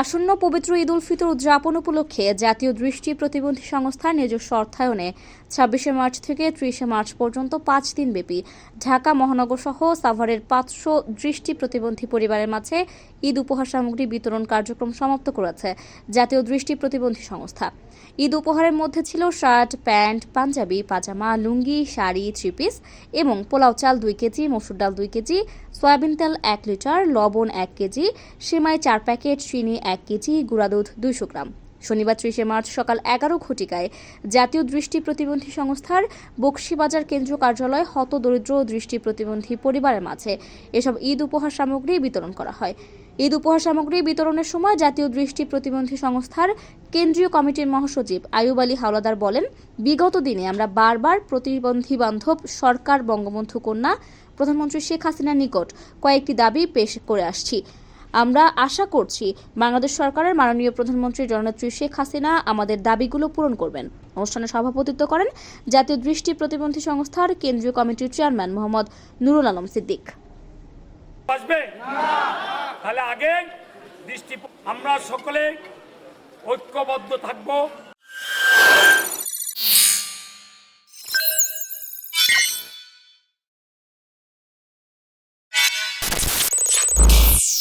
আসন্ন পবিত্র ঈদ উল ফিতর উদযাপন উপলক্ষে জাতীয় দৃষ্টি প্রতিবন্ধী সংস্থার নিজস্ব অর্থায়নে ছাব্বিশে মার্চ থেকে ত্রিশে মার্চ পর্যন্ত পাঁচ দিনব্যাপী ঢাকা মহানগর সহ সাভারের পাঁচশো দৃষ্টি প্রতিবন্ধী পরিবারের মাঝে ঈদ উপহার সামগ্রী বিতরণ কার্যক্রম সমাপ্ত করেছে জাতীয় দৃষ্টি প্রতিবন্ধী সংস্থা। ঈদ উপহারের মধ্যে ছিল shirt, pant, Punjabi, pyjama, lungi, sari, three piece এবং পোলাও চাল দুই কেজি, মসুর ডাল দুই কেজি, সয়াবিন তেল এক লিটার, লবণ এক কেজি, সেমাই চার প্যাকেট, চিনি এক কেজি গুঁড়া দুধ দুইশো গ্রাম। শনিবার ত্রিশে মার্চ সকাল এগারো ঘটিকায় জাতীয় দৃষ্টি প্রতিবন্ধী সংস্থার বক্সিবাজার কেন্দ্রীয় কার্যালয় হত দরিদ্র দৃষ্টি প্রতিবন্ধী পরিবারের মাঝে এসব ঈদ উপহার সামগ্রী বিতরণ করা হয়। ঈদ উপহার সামগ্রী বিতরণের সময় জাতীয় দৃষ্টি প্রতিবন্ধী সংস্থার কেন্দ্রীয় কমিটির মহাসচিব আয়ুব আলী হাওলাদার বলেন, বিগত দিনে আমরা বারবার প্রতিবন্ধী বান্ধব সরকার বঙ্গবন্ধু কন্যা প্রধানমন্ত্রী শেখ হাসিনার নিকট কয়েকটি দাবি পেশ করে আসছি। আমরা আশা করছি বাংলাদেশ সরকারের মাননীয় প্রধানমন্ত্রী জননেত্রী শেখ হাসিনা আমাদের দাবিগুলো পূরণ করবেন। অনুষ্ঠানে সভাপতিত্ব করেন জাতীয় দৃষ্টি প্রতিবন্ধী সংস্থার কেন্দ্রীয় কমিটির চেয়ারম্যান মোহাম্মদ নুরুল আলম সিদ্দিক। আমরা সকলে ঐক্যবদ্ধ